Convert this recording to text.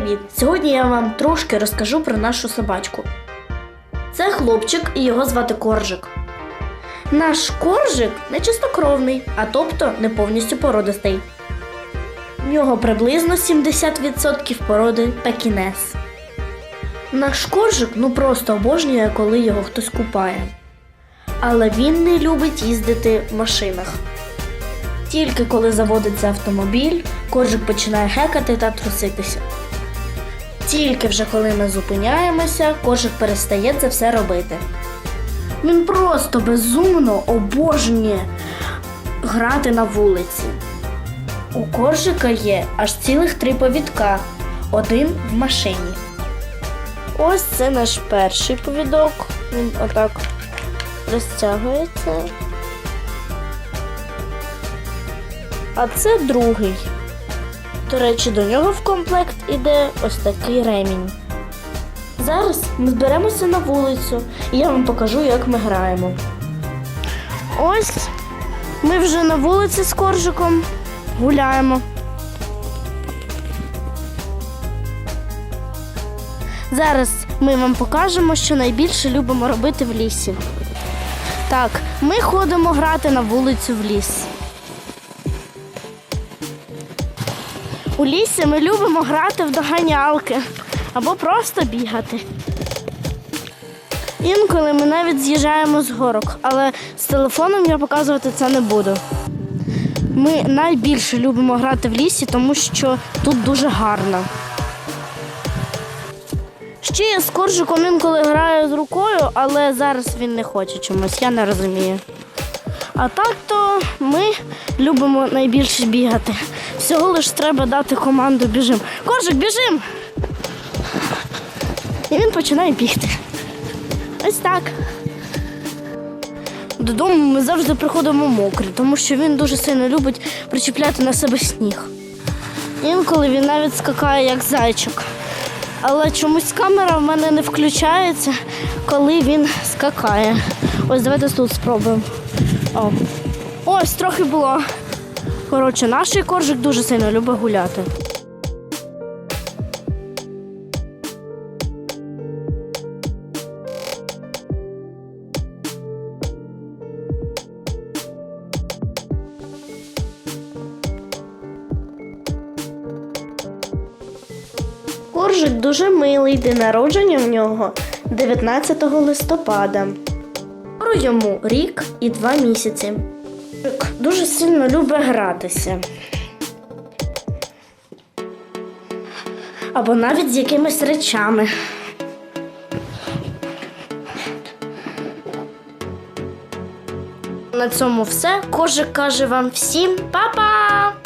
Привіт! Сьогодні я вам трошки розкажу про нашу собачку. Це хлопчик і його звати Коржик. Наш коржик не чистокровний, а тобто не повністю породистий. В нього приблизно 70% породи пекінес. Наш коржик ну просто обожнює, коли його хтось купає. Але він не любить їздити в машинах. Тільки коли заводиться автомобіль, коржик починає хекати та труситися. Тільки вже коли ми зупиняємося, коржик перестає це все робити. Він просто безумно обожнює грати на вулиці. У коржика є аж цілих три повідка, один в машині. Ось це наш перший повідок. Він отак розтягується. А це другий. До речі, до нього в комплект іде ось такий ремінь. Зараз ми зберемося на вулицю і я вам покажу, як ми граємо. Ось ми вже на вулиці з коржиком гуляємо. Зараз ми вам покажемо, що найбільше любимо робити в лісі. Так, ми ходимо грати на вулицю в ліс. У лісі ми любимо грати в доганялки або просто бігати. Інколи ми навіть з'їжджаємо з горок, але з телефоном я показувати це не буду. Ми найбільше любимо грати в лісі, тому що тут дуже гарно. Ще я з коржиком інколи граю з рукою, але зараз він не хоче чомусь, я не розумію. А так то ми любимо найбільше бігати. Всього лиш треба дати команду біжим. Коржик, біжим! І він починає бігти. Ось так. Додому ми завжди приходимо мокрі, тому що він дуже сильно любить причіпляти на себе сніг. Інколи він навіть скакає як зайчик. Але чомусь камера в мене не включається, коли він скакає. Ось давайте тут спробуємо. О. Ось трохи було. Коротше, наш коржик дуже сильно любить гуляти. Коржик дуже милий, день народження в нього 19 листопада. Йому рік і два місяці. Дуже сильно любить гратися. Або навіть з якимись речами. На цьому все. Кожик каже вам всім па-па!